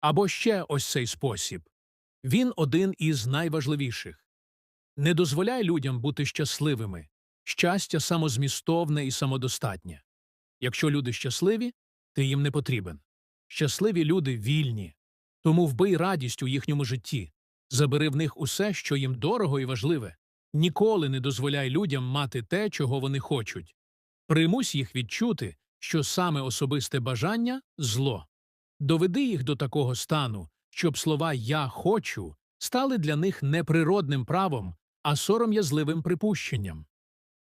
Або ще ось цей спосіб. Він один із найважливіших. Не дозволяй людям бути щасливими. Щастя самозмістовне і самодостатнє. Якщо люди щасливі, ти їм не потрібен. Щасливі люди вільні. Тому вбий радість у їхньому житті, забери в них усе, що їм дорого і важливе. Ніколи не дозволяй людям мати те, чого вони хочуть. Примусь їх відчути, що саме особисте бажання зло. Доведи їх до такого стану, щоб слова Я хочу стали для них не природним правом, а сором'язливим припущенням.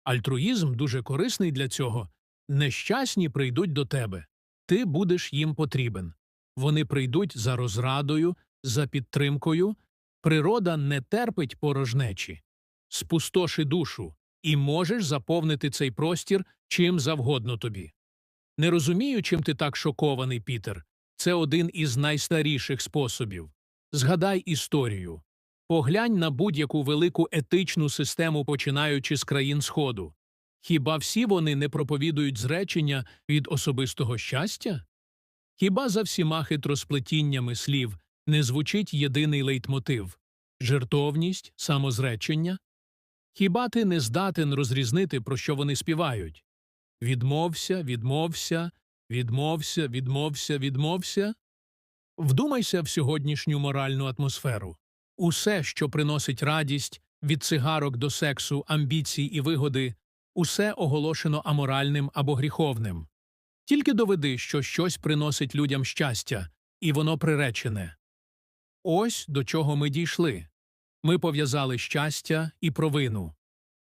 Альтруїзм дуже корисний для цього. Нещасні прийдуть до тебе. Ти будеш їм потрібен. Вони прийдуть за розрадою, за підтримкою. Природа не терпить порожнечі. Спустоши душу, і можеш заповнити цей простір чим завгодно тобі. Не розумію, чим ти так шокований, Пітер. Це один із найстаріших способів. Згадай історію. Поглянь на будь-яку велику етичну систему, починаючи з країн Сходу. Хіба всі вони не проповідують зречення від особистого щастя? Хіба за всіма хитросплетіннями слів не звучить єдиний лейтмотив жертовність, самозречення? Хіба ти не здатен розрізнити, про що вони співають? Відмовся, відмовся, відмовся, відмовся, відмовся. Вдумайся в сьогоднішню моральну атмосферу. Усе, що приносить радість, від цигарок до сексу, амбіцій і вигоди, усе оголошено аморальним або гріховним. Тільки доведи, що щось приносить людям щастя, і воно приречене. Ось до чого ми дійшли. Ми пов'язали щастя і провину,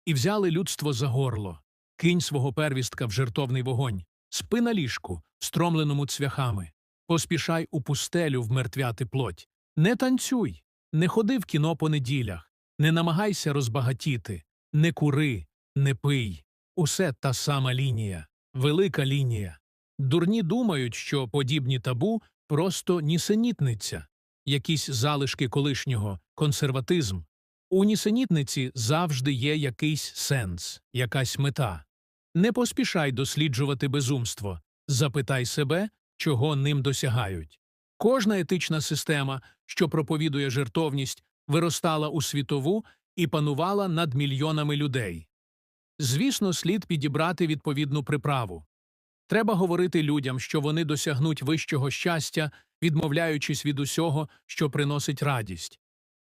і взяли людство за горло. Кинь свого первістка в жертовний вогонь, спи на ліжку, стромленому цвяхами, поспішай у пустелю вмертвяти плоть. Не танцюй, не ходи в кіно по неділях, не намагайся розбагатіти, не кури, не пий. Усе та сама лінія, велика лінія. Дурні думають, що подібні табу просто нісенітниця, якісь залишки колишнього, консерватизм. У нісенітниці завжди є якийсь сенс, якась мета. Не поспішай досліджувати безумство, запитай себе, чого ним досягають. Кожна етична система, що проповідує жертовність, виростала у світову і панувала над мільйонами людей. Звісно, слід підібрати відповідну приправу. Треба говорити людям, що вони досягнуть вищого щастя, відмовляючись від усього, що приносить радість.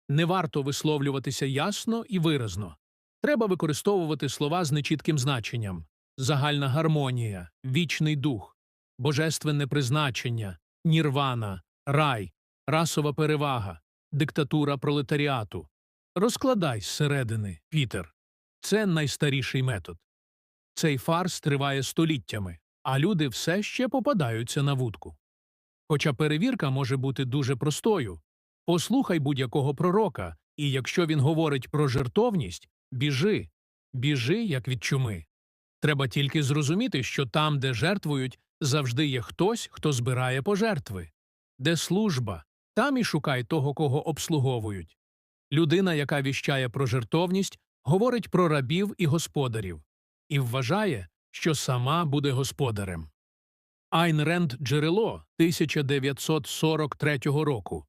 Не варто висловлюватися ясно і виразно. Треба використовувати слова з нечітким значенням загальна гармонія, вічний дух, божественне призначення, нірвана, рай, расова перевага, диктатура пролетаріату. Розкладай зсередини, Пітер. Це найстаріший метод. Цей фарс триває століттями, а люди все ще попадаються на вудку. Хоча перевірка може бути дуже простою. Послухай будь-якого пророка, і якщо він говорить про жертовність, біжи, біжи, як від чуми. Треба тільки зрозуміти, що там, де жертвують, завжди є хтось, хто збирає пожертви. Де служба, там і шукай того, кого обслуговують. Людина, яка віщає про жертовність, говорить про рабів і господарів і вважає, що сама буде господарем. Айн Ренд Джерело 1943 року